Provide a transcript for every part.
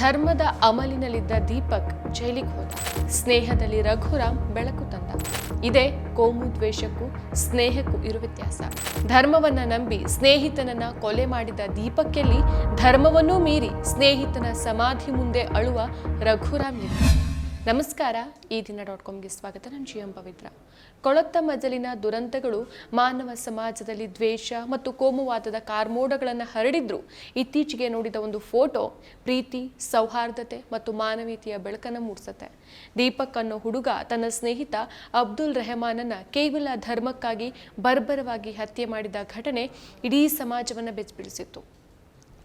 ಧರ್ಮದ ಅಮಲಿನಲ್ಲಿದ್ದ ದೀಪಕ್ ಜೈಲಿಗೆ ಹೋದ. ಸ್ನೇಹದಲ್ಲಿ ರಘುರಾಮ್ ಬೆಳಕು ತಂದ. ಇದೇ ಕೋಮು ದ್ವೇಷಕ್ಕೂ, ಸ್ನೇಹಕ್ಕೂ ಇರುವ ವ್ಯತ್ಯಾಸ. ಧರ್ಮವನ್ನ ನಂಬಿ ಸ್ನೇಹಿತನನ್ನ ಕೊಲೆ ಮಾಡಿದ ದೀಪಕ್ಕೆಲ್ಲಿ ಧರ್ಮವನ್ನೂ ಮೀರಿ ಸ್ನೇಹಿತನ ಸಮಾಧಿ ಮುಂದೆ ಅಳುವ ರಘುರಾಮ್ ನಮಸ್ಕಾರ. ಈ ದಿನ ಡಾಟ್ ಕಾಮ್ಗೆ ಸ್ವಾಗತ. ನಾನು ಜಿ ಎಂ ಪವಿತ್ರ. ಕೊಳತ್ತ ಮಜಲಿನ ದುರಂತಗಳು ಮಾನವ ಸಮಾಜದಲ್ಲಿ ದ್ವೇಷ ಮತ್ತು ಕೋಮುವಾದದ ಕಾರ್ಮೋಡಗಳನ್ನು ಹರಡಿದ್ರು. ಇತ್ತೀಚೆಗೆ ನೋಡಿದ ಒಂದು ಫೋಟೋ ಪ್ರೀತಿ, ಸೌಹಾರ್ದತೆ ಮತ್ತು ಮಾನವೀಯತೆಯ ಬೆಳಕನ್ನು ಮೂಡಿಸುತ್ತೆ. ದೀಪಕ್ ಅನ್ನೋ ಹುಡುಗ ತನ್ನ ಸ್ನೇಹಿತ ಅಬ್ದುಲ್ ರೆಹಮಾನನ್ನ ಕೇವಲ ಧರ್ಮಕ್ಕಾಗಿ ಬರ್ಬರವಾಗಿ ಹತ್ಯೆ ಮಾಡಿದ ಘಟನೆ ಇಡೀ ಸಮಾಜವನ್ನು ಬೆಚ್ಚಬಿಡಿಸಿತ್ತು.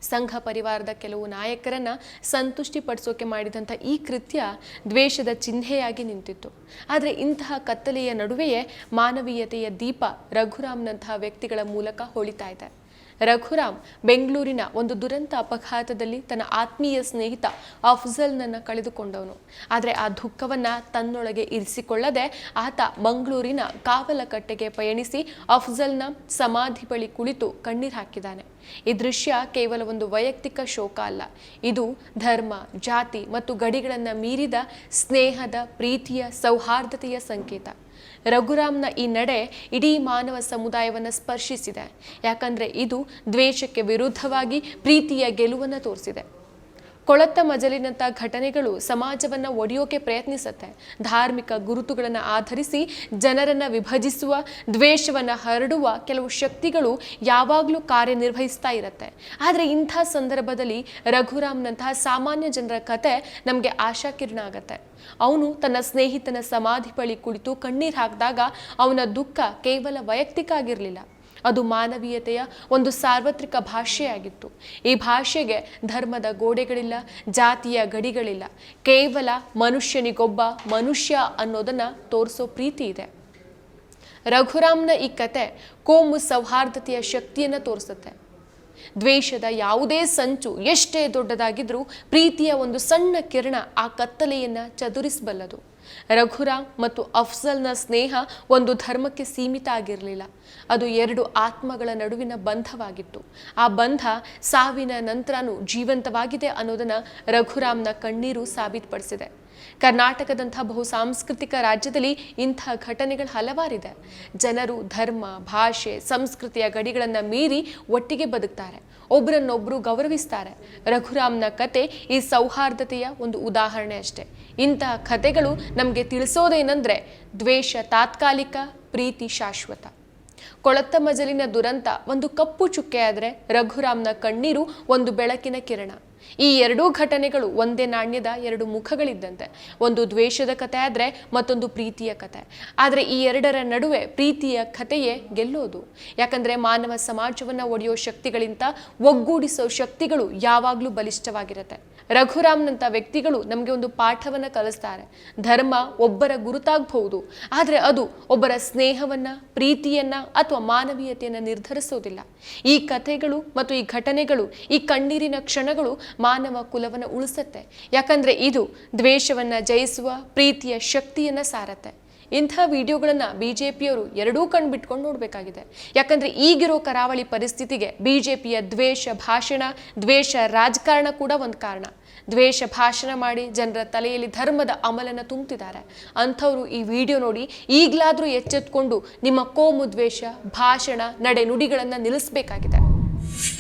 ಸಂಘ ಪರಿವಾರದ ಕೆಲವು ನಾಯಕರನ್ನ ಸಂತುಷ್ಟಿಪಡಿಸೋಕೆ ಮಾಡಿದಂಥ ಈ ಕೃತ್ಯ ದ್ವೇಷದ ಚಿಹ್ನೆಯಾಗಿ ನಿಂತಿತ್ತು. ಆದರೆ ಇಂತಹ ಕತ್ತಲೆಯ ನಡುವೆಯೇ ಮಾನವೀಯತೆಯ ದೀಪ ರಘುರಾಮ್ನಂತಹ ವ್ಯಕ್ತಿಗಳ ಮೂಲಕ ಹೊಳಿತಾ ಇದೆ. ರಘುರಾಮ್ ಬೆಂಗಳೂರಿನ ಒಂದು ದುರಂತ ಅಪಘಾತದಲ್ಲಿ ತನ್ನ ಆತ್ಮೀಯ ಸ್ನೇಹಿತ ಅಫ್ಜಲ್ನನ್ನು ಕಳೆದುಕೊಂಡವನು. ಆದರೆ ಆ ದುಃಖವನ್ನು ತನ್ನೊಳಗೆ ಇರಿಸಿಕೊಳ್ಳದೆ ಆತ ಮಂಗಳೂರಿನ ಕಾವಲಕಟ್ಟೆಗೆ ಪಯಣಿಸಿ ಅಫ್ಜಲ್ನ ಸಮಾಧಿ ಬಳಿ ಕುಳಿತು ಕಣ್ಣೀರು ಹಾಕಿದ್ದಾನೆ. ಈ ದೃಶ್ಯ ಕೇವಲ ಒಂದು ವೈಯಕ್ತಿಕ ಶೋಕ ಅಲ್ಲ. ಇದು ಧರ್ಮ, ಜಾತಿ ಮತ್ತು ಗಡಿಗಳನ್ನು ಮೀರಿದ ಸ್ನೇಹದ, ಪ್ರೀತಿಯ, ಸೌಹಾರ್ದತೆಯ ಸಂಕೇತ. ರಘುರಾಮ್ನ ಈ ನಡೆ ಇಡೀ ಮಾನವ ಸಮುದಾಯವನ್ನು ಸ್ಪರ್ಶಿಸಿದೆ. ಯಾಕಂದ್ರೆ ಇದು ದ್ವೇಷಕ್ಕೆ ವಿರುದ್ಧವಾಗಿ ಪ್ರೀತಿಯ ಗೆಲುವನ್ನು ತೋರಿಸಿದೆ. ಕೊಳತ್ತ ಮಜಲಿನಂಥ ಘಟನೆಗಳು ಸಮಾಜವನ್ನು ಒಡೆಯೋಕೆ ಪ್ರಯತ್ನಿಸುತ್ತೆ. ಧಾರ್ಮಿಕ ಗುರುತುಗಳನ್ನು ಆಧರಿಸಿ ಜನರನ್ನು ವಿಭಜಿಸುವ, ದ್ವೇಷವನ್ನು ಹರಡುವ ಕೆಲವು ಶಕ್ತಿಗಳು ಯಾವಾಗಲೂ ಕಾರ್ಯನಿರ್ವಹಿಸ್ತಾ ಇರುತ್ತೆ. ಆದರೆ ಇಂಥ ಸಂದರ್ಭದಲ್ಲಿ ರಘುರಾಮ್ನಂತಹ ಸಾಮಾನ್ಯ ಜನರ ಕತೆ ನಮಗೆ ಆಶಾಕಿರಣ ಆಗತ್ತೆ. ಅವನು ತನ್ನ ಸ್ನೇಹಿತನ ಸಮಾಧಿ ಬಳಿ ಕುಳಿತು ಕಣ್ಣೀರು ಹಾಕಿದಾಗ ಅವನ ದುಃಖ ಕೇವಲ ವೈಯಕ್ತಿಕ ಆಗಿರಲಿಲ್ಲ. ಅದು ಮಾನವೀಯತೆಯ ಒಂದು ಸಾರ್ವತ್ರಿಕ ಭಾಷೆಯಾಗಿತ್ತು. ಈ ಭಾಷೆಗೆ ಧರ್ಮದ ಗೋಡೆಗಳಿಲ್ಲ, ಜಾತಿಯ ಗಡಿಗಳಿಲ್ಲ. ಕೇವಲ ಮನುಷ್ಯನಿಗೊಬ್ಬ ಮನುಷ್ಯ ಅನ್ನೋದನ್ನು ತೋರಿಸೋ ಪ್ರೀತಿ ಇದೆ. ರಘುರಾಮ್ನ ಈ ಕತೆ ಕೋಮು ಸೌಹಾರ್ದತೆಯ ಶಕ್ತಿಯನ್ನು ತೋರಿಸುತ್ತೆ. ದ್ವೇಷದ ಯಾವುದೇ ಸಂಚು ಎಷ್ಟೇ ದೊಡ್ಡದಾಗಿದ್ರೂ ಪ್ರೀತಿಯ ಒಂದು ಸಣ್ಣ ಕಿರಣ ಆ ಕತ್ತಲೆಯನ್ನು ಚದುರಿಸಬಲ್ಲದು. ರಘುರಾಮ್ ಮತ್ತು ಅಫ್ಜಲ್ನ ಸ್ನೇಹ ಒಂದು ಧರ್ಮಕ್ಕೆ ಸೀಮಿತ ಆಗಿರಲಿಲ್ಲ. ಅದು ಎರಡು ಆತ್ಮಗಳ ನಡುವಿನ ಬಂಧವಾಗಿತ್ತು. ಆ ಬಂಧ ಸಾವಿನ ನಂತರನೂ ಜೀವಂತವಾಗಿದೆ ಅನ್ನೋದನ್ನ ರಘುರಾಮ್ನ ಕಣ್ಣೀರು ಸಾಬೀತುಪಡಿಸಿದೆ. ಕರ್ನಾಟಕದಂಥ ಬಹು ಸಾಂಸ್ಕೃತಿಕ ರಾಜ್ಯದಲ್ಲಿ ಇಂಥ ಘಟನೆಗಳು ಹಲವಾರಿದೆ. ಜನರು ಧರ್ಮ, ಭಾಷೆ, ಸಂಸ್ಕೃತಿಯ ಗಡಿಗಳನ್ನು ಮೀರಿ ಒಟ್ಟಿಗೆ ಬದುಕ್ತಾರೆ. ಒಬ್ಬರನ್ನೊಬ್ಬರು ಗೌರವಿಸ್ತಾರೆ. ರಘುರಾಮ್ನ ಕತೆ ಈ ಸೌಹಾರ್ದತೆಯ ಒಂದು ಉದಾಹರಣೆ ಅಷ್ಟೆ. ಇಂತಹ ಕಥೆಗಳು ನಮಗೆ ತಿಳಿಸೋದೇನೆಂದರೆ ದ್ವೇಷ ತಾತ್ಕಾಲಿಕ, ಪ್ರೀತಿ ಶಾಶ್ವತ. ಕೊಳತ್ತ ಮಜಲಿನ ದುರಂತ ಒಂದು ಕಪ್ಪು ಚುಕ್ಕೆಯಾದರೆ ರಘುರಾಮ್ನ ಕಣ್ಣೀರು ಒಂದು ಬೆಳಕಿನ ಕಿರಣ. ಈ ಎರಡೂ ಘಟನೆಗಳು ಒಂದೇ ನಾಣ್ಯದ ಎರಡು ಮುಖಗಳಿದ್ದಂತೆ. ಒಂದು ದ್ವೇಷದ ಕತೆ ಆದರೆ ಮತ್ತೊಂದು ಪ್ರೀತಿಯ ಕತೆ. ಆದರೆ ಈ ಎರಡರ ನಡುವೆ ಪ್ರೀತಿಯ ಕಥೆಯೇ ಗೆಲ್ಲೋದು. ಯಾಕಂದರೆ ಮಾನವ ಸಮಾಜವನ್ನು ಒಡೆಯೋ ಶಕ್ತಿಗಳಿಂತ ಒಗ್ಗೂಡಿಸೋ ಶಕ್ತಿಗಳು ಯಾವಾಗಲೂ ಬಲಿಷ್ಠವಾಗಿರುತ್ತೆ. ರಘುರಾಮ್ನಂಥ ವ್ಯಕ್ತಿಗಳು ನಮಗೆ ಒಂದು ಪಾಠವನ್ನು ಕಲಿಸ್ತಾರೆ. ಧರ್ಮ ಒಬ್ಬರ ಗುರುತಾಗಬಹುದು, ಆದರೆ ಅದು ಒಬ್ಬರ ಸ್ನೇಹವನ್ನು, ಪ್ರೀತಿಯನ್ನ ಅಥವಾ ಮಾನವೀಯತೆಯನ್ನು ನಿರ್ಧರಿಸೋದಿಲ್ಲ. ಈ ಕಥೆಗಳು ಮತ್ತು ಈ ಘಟನೆಗಳು, ಈ ಕಣ್ಣೀರಿನ ಕ್ಷಣಗಳು ಮಾನವ ಕುಲವನ್ನು ಉಳಿಸುತ್ತೆ. ಯಾಕಂದರೆ ಇದು ದ್ವೇಷವನ್ನು ಜಯಿಸುವ, ಪ್ರೀತಿಯ ಶಕ್ತಿಯನ್ನು ಸಾರತ್ತೆ. ಇಂಥ ವಿಡಿಯೋಗಳನ್ನು ಬಿ ಜೆ ಪಿಯವರು ಎರಡೂ ಕಣ್ಣು ಬಿಟ್ಕೊಂಡು ನೋಡಬೇಕಾಗಿದೆ. ಯಾಕಂದ್ರೆ ಈಗಿರೋ ಕರಾವಳಿ ಪರಿಸ್ಥಿತಿಗೆ ಬಿ ಜೆ ಪಿಯ ದ್ವೇಷ ಭಾಷಣ, ದ್ವೇಷ ರಾಜಕಾರಣ ಕೂಡ ಒಂದು ಕಾರಣ. ದ್ವೇಷ ಭಾಷಣ ಮಾಡಿ ಜನರ ತಲೆಯಲ್ಲಿ ಧರ್ಮದ ಅಮಲನ್ನು ತುಂಬುತ್ತಿದ್ದಾರೆ ಅಂಥವರು ಈ ವಿಡಿಯೋ ನೋಡಿ ಈಗಲಾದರೂ ಎಚ್ಚೆತ್ಕೊಂಡು ನಿಮ್ಮ ಕೋಮು ದ್ವೇಷ, ಭಾಷಣ, ನಡೆನುಡಿಗಳನ್ನು ನಿಲ್ಲಿಸಬೇಕಾಗಿದೆ.